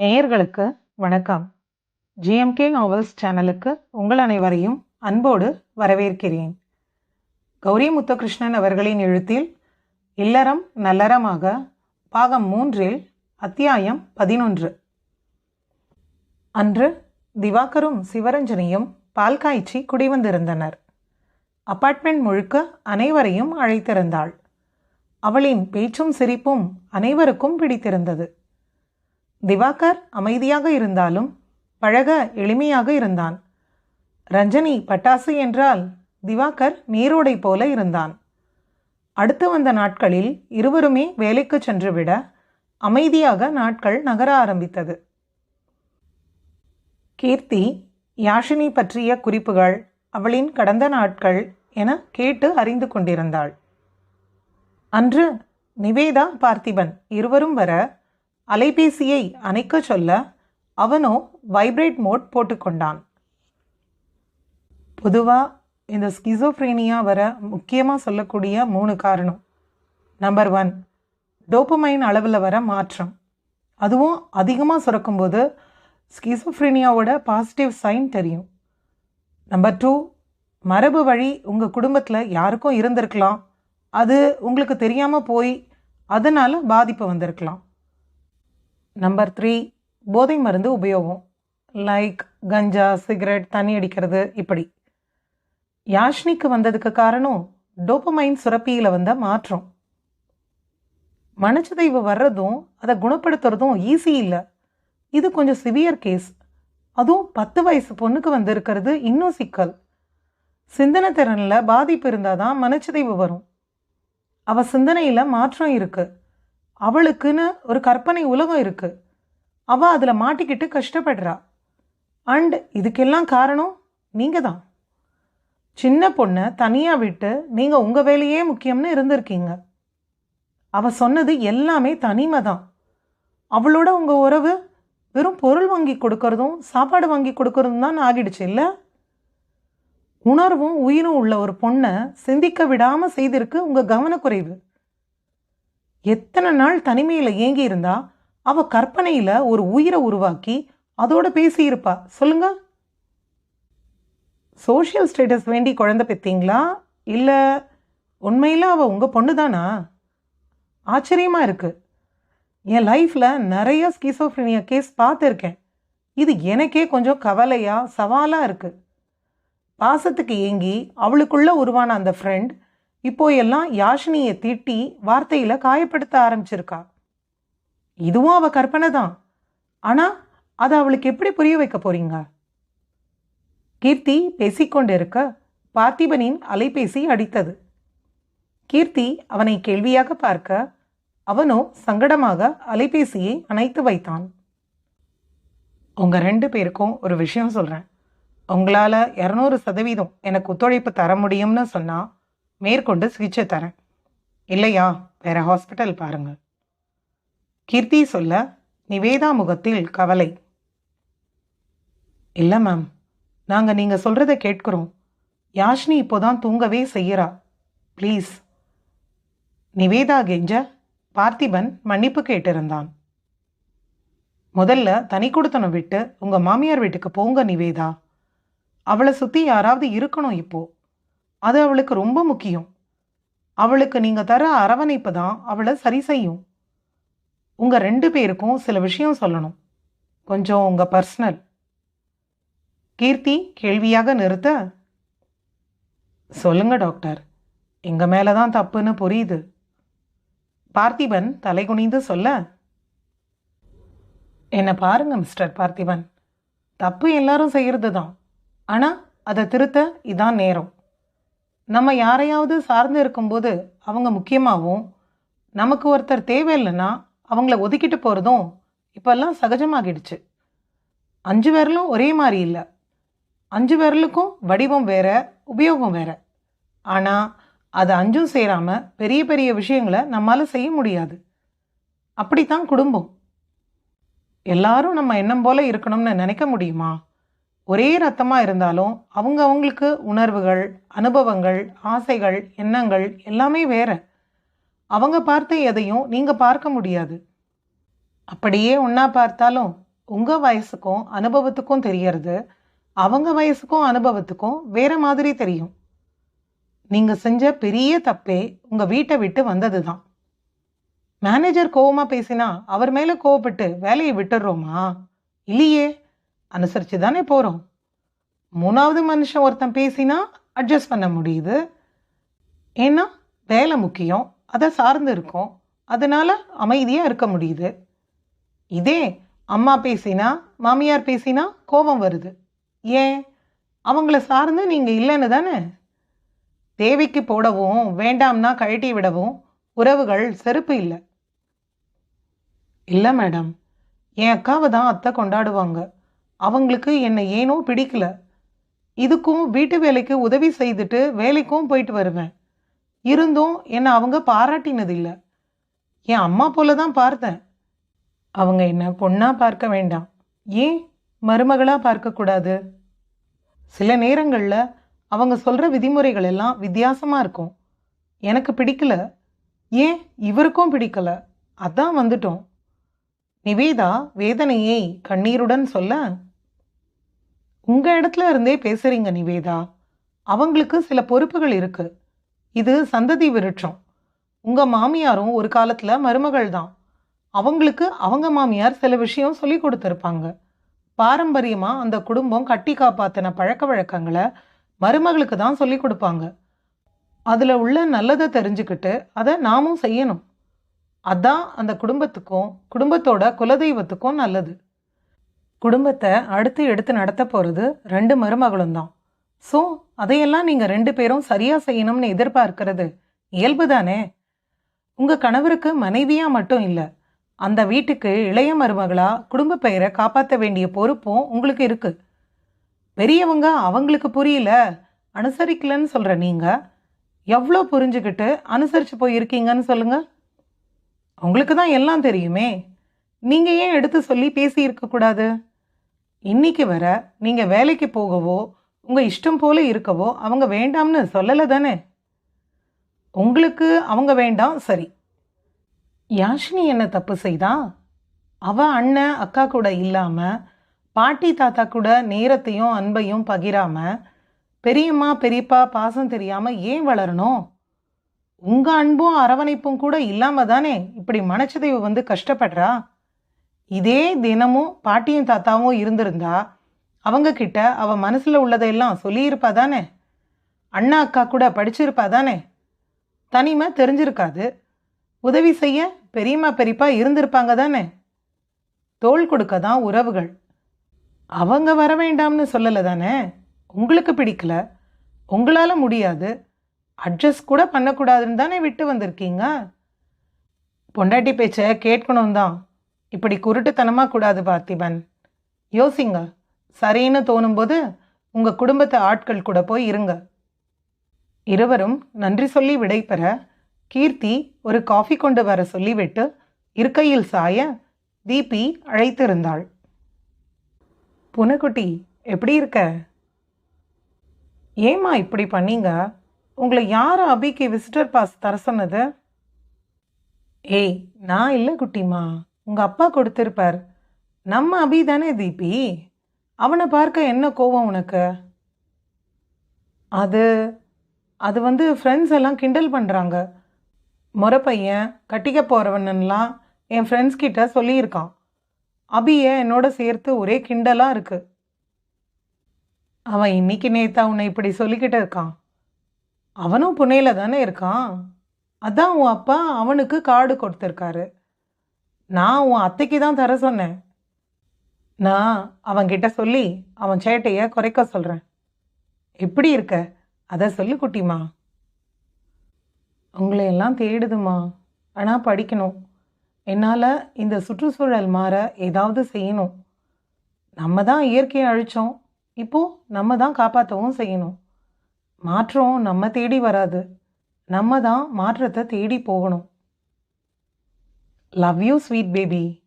நேயர்களுக்கு வணக்கம். GMK novels சேனலுக்கு உங்கள் அனைவரையும் அன்போடு வரவேற்கிறேன். கௌரி முத்தகிருஷ்ணன் அவர்களின் எழுத்தில் இல்லறம் நல்லறமாக பாகம் மூன்றில் அத்தியாயம் பதினொன்று. அன்று திவாகரும் சிவரஞ்சனியும் பால் காய்ச்சி குடிவந்திருந்தனர் அப்பார்ட்மெண்ட் முழுக்க அனைவரையும் அழைத்திருந்தாள். அவளின் பேச்சும் சிரிப்பும் அனைவருக்கும் பிடித்திருந்தது. திவாகர் அமைதியாக இருந்தாலும் பழக எளிமையாக இருந்தான். ரஞ்சனி பட்டாசு என்றால் திவாகர் நீரோடை போல இருந்தான். அடுத்து வந்த நாட்களில் இருவருமே வேலைக்கு சென்றுவிட அமைதியாக நாட்கள் நகர ஆரம்பித்தது. கீர்த்தி யாஷினி பற்றிய குறிப்புகள் அவளின் கடந்த நாட்கள் என கேட்டு அறிந்து கொண்டிருந்தாள். அன்று நிவேதா பார்த்திபன் இருவரும் வர அலைபேசியை அணைக்க சொல்ல அவனோ வைப்ரேட் மோட் போட்டுக்கொண்டான். பொதுவாக இந்த ஸ்கிசோஃப்ரேனியா வர முக்கியமாக சொல்லக்கூடிய மூணு காரணம். நம்பர் ஒன் டோப்பமைன் அளவில் வர மாற்றம். அதுவும் அதிகமாக சுரக்கும்போது ஸ்கிசோஃப்ரீனியாவோட பாசிட்டிவ் சைன் தெரியும். நம்பர் டூ மரபு வழி உங்கள் குடும்பத்தில் யாருக்கும் இருந்திருக்கலாம். அது உங்களுக்கு தெரியாமல் போய் அதனால் பாதிப்பு வந்திருக்கலாம். நம்பர் த்ரீ போதை மருந்து உபயோகம். லைக் கஞ்சா சிகரெட் தண்ணி அடிக்கிறது இப்படி. யாஷ்னிக்கு வந்ததுக்கு காரணம் டோப்பமைன் சுரப்பியில் வந்த மாற்றம். மனச்சதைவு வர்றதும் அதை குணப்படுத்துறதும் ஈஸி இல்லை. இது கொஞ்சம் சிவியர் கேஸ் அதுவும் பத்து வயசு பொண்ணுக்கு வந்திருக்கிறது இன்னும் சிக்கல். சிந்தனை திறனில் பாதிப்பு இருந்தால் தான் மனச்சிதைவு வரும். அவள் சிந்தனையில் மாற்றம் இருக்குது அவளுக்குன்னு ஒரு கற்பனை உலகம் இருக்குது அவள் அதில் மாட்டிக்கிட்டு கஷ்டப்படுறா. அண்ட் இதுக்கெல்லாம் காரணம் நீங்கள் தான் சின்ன பொண்ணை தனியாக விட்டு நீங்கள் உங்கள் வேலையே முக்கியம்னு இருந்திருக்கீங்க. அவள் சொன்னது எல்லாமே தனிமை தான் அவளோட உங்கள் உறவு வெறும் பொருள் வாங்கி கொடுக்கறதும் சாப்பாடு வாங்கி கொடுக்கறதும் தான் ஆகிடுச்சு இல்லை? உணர்வும் உயிரும் உள்ள ஒரு பொண்ணை சிந்திக்க விடாமல் செய்திருக்கு உங்கள் கவனக்குறைவு. எத்தனை நாள் தனிமையில் ஏங்கி இருந்தா அவ கற்பனையில் ஒரு உயிரை உருவாக்கி அதோட பேசியிருப்பா. சொல்லுங்க. சோஷியல் ஸ்டேட்டஸ் வேண்டி குழந்தை பெற்றீங்களா இல்லை உண்மையில் அவள் உங்கள் பொண்ணு தானா? ஆச்சரியமாக இருக்குது என் லைஃப்பில் நிறைய ஸ்கிசோஃப்ரினியா கேஸ் பார்த்துருக்கேன். இது எனக்கே கொஞ்சம் கவலையாக சவாலாக இருக்குது பாசத்துக்கு ஏங்கி அவளுக்குள்ளே உருவான அந்த ஃப்ரெண்ட் இப்போ எல்லாம் யாஷினியை திட்டி வார்த்தையில் காயப்படுத்த ஆரம்பிச்சிருக்கா. இதுவும் அவ கற்பனை தான் ஆனால் அதை அவளுக்கு எப்படி புரிய வைக்க போறீங்க? கீர்த்தி பேசிக்கொண்டிருக்க பார்த்திபனின் அலைபேசி அடித்தது. கீர்த்தி அவனை கேள்வியாக பார்க்க அவனோ சங்கடமாக அலைபேசியை அணைத்து வைத்தான். உங்க ரெண்டு பேருக்கும் ஒரு விஷயம் சொல்றேன். உங்களால் இரநூறு சதவீதம் எனக்கு ஒத்துழைப்பு தர முடியும்னு சொன்னா மேற்கொண்டு சிகிச்சை தரேன். இல்லையா? வேற ஹாஸ்பிட்டல் பாருங்கள் கீர்த்தி சொல்ல நிவேதா முகத்தில் கவலை. இல்லை மேம். நாங்கள் நீங்கள் சொல்கிறத கேட்குறோம். யாஷினி இப்போதான் தூங்கவே செய்கிறா ப்ளீஸ். நிவேதா கெஞ்ச பார்த்திபன் மன்னிப்பு கேட்டிருந்தான். முதல்ல தனி கொடுத்தனம் விட்டு உங்கள் மாமியார் வீட்டுக்கு போங்க நிவேதா. அவளை சுற்றி யாராவது இருக்கணும் இப்போது அது அவளுக்கு ரொம்ப முக்கியம். அவளுக்கு நீங்கள் தர அரவணைப்பு தான் அவளை சரி செய்யும். உங்கள் ரெண்டு பேருக்கும் சில விஷயம் சொல்லணும். கொஞ்சம் உங்கள் பர்சனல். கீர்த்தி கேள்வியாக நிறுத்த. சொல்லுங்க டாக்டர். எங்கள் மேலே தான் தப்புன்னு புரியுது. பார்த்திபன் தலைகுனிந்து சொல்ல. என்னை பாருங்க மிஸ்டர் பார்த்திபன். தப்பு எல்லாரும் செய்கிறது தான் ஆனால் அதை திருத்த இதான் நேரம். நம்ம யாரையாவது சார்ந்து இருக்கும்போது அவங்க முக்கியமாகவும் நமக்கு ஒருத்தர் தேவையில்லைன்னா அவங்கள ஒதுக்கிட்டு போகிறதும் இப்போல்லாம் சகஜமாகிடுச்சு. அஞ்சு விரலும் ஒரே மாதிரி இல்லை. அஞ்சு விரலுக்கும் வடிவம் வேற உபயோகம் வேறு. ஆனால் அது அஞ்சும் சேராமல் பெரிய பெரிய விஷயங்களை நம்மால் செய்ய முடியாது. அப்படித்தான் குடும்பம். எல்லாரும் நம்ம எண்ணம் போல இருக்கணும்னு நினைக்க முடியுமா? ஒரே ரத்தமாக இருந்தாலும் அவங்க அவங்களுக்கு உணர்வுகள் அனுபவங்கள் ஆசைகள் எண்ணங்கள் எல்லாமே வேற. அவங்க பார்த்த எதையும் நீங்கள் பார்க்க முடியாது. அப்படியே ஒன்றா பார்த்தாலும் உங்கள் வயசுக்கும் அனுபவத்துக்கும் தெரியறது அவங்க வயசுக்கும் அனுபவத்துக்கும் வேற மாதிரி தெரியும். நீங்கள் செஞ்ச பெரிய தப்பே உங்கள் வீட்டை விட்டு வந்தது தான் மேனேஜர் கோவமாக பேசினா அவர் மேலே கோவப்பட்டு வேலையை விட்டுடுறோமா? இல்லையே. அனுசரித்து தானே போகிறோம் மூணாவது மனுஷன் ஒருத்தன் பேசினா அட்ஜஸ்ட் பண்ண முடியுது. ஏன்னா வேலை முக்கியம் அதை சார்ந்து இருக்கோம். அதனால் அமைதியாக இருக்க முடியுது. இதே அம்மா பேசினா மாமியார் பேசினா கோபம் வருது. ஏன்? அவங்கள சார்ந்து நீங்கள் இல்லைன்னு தானே? தேவைக்கு போடவும் வேண்டாம்னா கழட்டி விடவும் உறவுகள் செருப்பு இல்லை. இல்லை மேடம். என் அக்காவை தான் அத்தை கொண்டாடுவாங்க. அவங்களுக்கு என்னை ஏனோ பிடிக்கல. இதுக்கும் வீட்டு வேலைக்கு உதவி செய்துட்டு வேலைக்கும் போயிட்டு வருவேன். இருந்தும் என்னை அவங்க பாராட்டினது இல்லை என் அம்மா போல தான் பார்த்தேன். அவங்க என்ன பொண்ணாக பார்க்க வேண்டாம். ஏன் மருமகளாக பார்க்கக்கூடாது சில நேரங்களில் அவங்க சொல்கிற விதிமுறைகள் எல்லாம் வித்தியாசமாக இருக்கும். எனக்கு பிடிக்கல. ஏன் இவருக்கும் பிடிக்கல? அதான் வந்துட்டோம். நிவேதா வேதனையை கண்ணீருடன் சொல்ல உங்க இடத்துல இருந்தே பேசுறீங்க நிவேதா. அவங்களுக்கு சில பொறுப்புகள் இருக்கு. இது சந்ததி விருட்சம். உங்க மாமியாரும் ஒரு காலத்துல மருமகள் தான். அவங்களுக்கு அவங்க மாமியார் சில விஷயம் சொல்லி கொடுத்துருப்பாங்க. பாரம்பரியமா அந்த குடும்பம் கட்டி காப்பாத்தின பழக்க வழக்கங்களை மருமகளுக்கு தான் சொல்லி கொடுப்பாங்க. அதுல உள்ள நல்லதை தெரிஞ்சுக்கிட்டு அதை நாமும் செய்யணும். அதான் அந்த குடும்பத்துக்கும் குடும்பத்தோட குலதெய்வத்துக்கும் நல்லது. குடும்பத்தை அடுத்து எடுத்து நடத்த போகிறது ரெண்டு மருமகளும் தான். ஸோ அதையெல்லாம் நீங்கள் ரெண்டு பேரும் சரியாக செய்யணும்னு எதிர்பார்க்கிறது இயல்பு தானே? உங்கள் கணவருக்கு மனைவியாக மட்டும் இல்லை அந்த வீட்டுக்கு இளைய மருமகளாக குடும்ப பெயரை காப்பாற்ற வேண்டிய பொறுப்பும் உங்களுக்கு இருக்கு. பெரியவங்க அவங்களுக்கு புரியல அனுசரிக்கலன்னு சொல்கிற நீங்கள் எவ்வளோ புரிஞ்சுக்கிட்டு அனுசரித்து போயிருக்கீங்கன்னு சொல்லுங்கள் உங்களுக்கு தான் எல்லாம் தெரியுமே. நீங்கள் ஏன் எடுத்து சொல்லி பேசியிருக்கக்கூடாது இன்றைக்கி இன்னைக்கு வர நீங்கள் வேலைக்கு போகவோ உங்கள் இஷ்டம் போல இருக்கவோ அவங்க வேண்டாம்னு சொல்லலை தானே? உங்களுக்கு அவங்க வேண்டாம் சரி. யாஷினி என்ன தப்பு செய்தா? அவ அண்ணன் அக்கா கூட இல்லாமல் பாட்டி தாத்தா கூட நேரத்தையும் அன்பையும் பகிராமல் பெரியம்மா பெரியப்பா பாசம் தெரியாமல் ஏன் வளரணும்? உங்கள் அன்பும் அரவணைப்பும் கூட இல்லாமல் தானே இப்படி மனச்சதைவு வந்து கஷ்டப்படுறா? இதே தினமும் பாட்டியும் தாத்தாவும் இருந்திருந்தா அவங்க கிட்ட அவ மனசுல உள்ளதையெல்லாம் சொல்லியிருப்பா தானே அண்ணா அக்கா கூட படிச்சிருப்பா தானே தனிமை தெரிஞ்சிருக்காது. உதவி செய்ய பெரியம்மா பெரியப்பா இருந்திருப்பாங்க தானே? தோல் கொடுக்க தான் உறவுகள். அவங்க வர வேண்டாம்னு சொல்லலை தானே? உங்களுக்கு பிடிக்கல? உங்களால் முடியாது. அட்ஜஸ்ட் கூட பண்ணக்கூடாதுன்னு தானே விட்டு வந்திருக்கீங்க? பொண்டாட்டி பேச்சை கேட்கணும் தான். இப்படி குருட்டுத்தனமாக கூடாது பார்த்திபன். யோசிங்க. சரின்னு தோணும்போது உங்கள் குடும்பத்து ஆட்கள் கூட போய் இருங்க. இருவரும் நன்றி சொல்லி விடைபெற கீர்த்தி ஒரு காஃபி கொண்டு வர சொல்லிவிட்டு இருக்கையில் சாய தீபி அழைத்திருந்தாள். புனக்குட்டி எப்படி இருக்க? ஏம்மா இப்படி பண்ணீங்க? உங்களை யார் அபிக்கு விசிட்டர் பாஸ் தர சொன்னது? ஏய் நான் இல்லை குட்டிமா உங்கள் அப்பா கொடுத்துருப்பார். நம்ம அபி தானே தீபி? அவனை பார்க்க என்ன கோவம் உனக்கு? அது அது வந்து ஃப்ரெண்ட்ஸ் எல்லாம் கிண்டல் பண்ணுறாங்க முறை பையன் கட்டிக்க போகிறவனெல்லாம் என் ஃப்ரெண்ட்ஸ் கிட்ட சொல்லியிருக்கான். அபியை என்னோட சேர்த்து ஒரே கிண்டலாக இருக்கு? அவன் இன்னைக்கு நேத்தா உன்னை இப்படி சொல்லிக்கிட்டு இருக்கான். அவனும் புனேல தானே இருக்கான்? அதான் உன் அப்பா அவனுக்கு கார்டு கொடுத்துருக்காரு. நான் உன் அத்தைக்கு தான் தர சொன்னேன். நான் அவன்கிட்ட சொல்லி அவன் சேட்டையை குறைக்க சொல்கிறேன் எப்படி இருக்க? அதை சொல்லு குட்டிமா. உங்களையெல்லாம் தேடுதுமா. ஆனால் படிக்கணும். என்னால் இந்த சுற்றுச்சூழல் மாற ஏதாவது செய்யணும். நம்ம தான் இயற்கையை அழித்தோம் இப்போது நம்ம தான் காப்பாற்றவும் செய்யணும். மாற்றம் நம்ம தேடி வராது. நம்ம தான் மாற்றத்தை தேடி போகணும். லவ் யூ ஸ்வீட் பேபி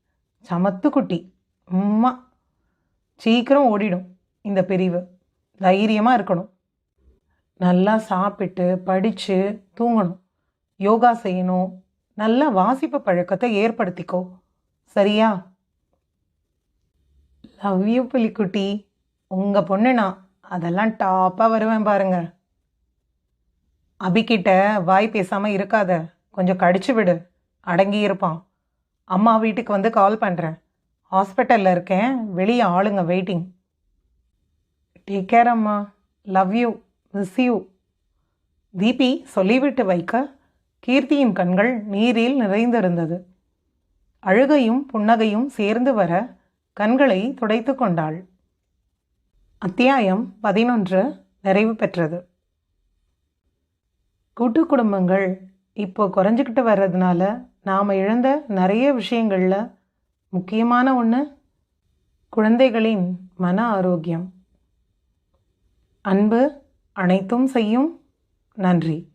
சமத்து குட்டி. உம்மா. சீக்கிரம் ஓடிடும் இந்த பிரிவு. தைரியமாக இருக்கணும். நல்லா சாப்பிட்டு படித்து தூங்கணும். யோகா செய்யணும். நல்ல வாசிப்பு பழக்கத்தை ஏற்படுத்திக்கோ. சரியா? லவ் யூ புலிக்குட்டி உங்கள் பொண்ணு நான். அதெல்லாம் டாப்பாக வருவேன் பாருங்க. அபிக்கிட்ட வாய் பேசாமல் இருக்காத. கொஞ்சம் கடிச்சு விடு. அடங்கி இருப்பான். அம்மா வீட்டுக்கு வந்து கால் பண்ணுறேன் ஹாஸ்பிட்டலில் இருக்கேன். வெளியே ஆளுங்க வெயிட்டிங் டேக் கேர் அம்மா. Love you miss you Deepi சொல்லிவிட்டு வைக்க கீர்த்தியின் கண்கள் நீரில் நிறைந்திருந்தது. அழுகையும் புன்னகையும் சேர்ந்து வர கண்களை துடைத்து கொண்டாள். அத்தியாயம் பதினொன்று நிறைவு பெற்றது. கூட்டு குடும்பங்கள் இப்போ குறைஞ்சிக்கிட்டு வர்றதுனால நாம் இழந்த நிறைய விஷயங்களில் முக்கியமான ஒன்று குழந்தைகளின் மன ஆரோக்கியம். அன்பு அனைத்தும் செய்யும் நன்றி.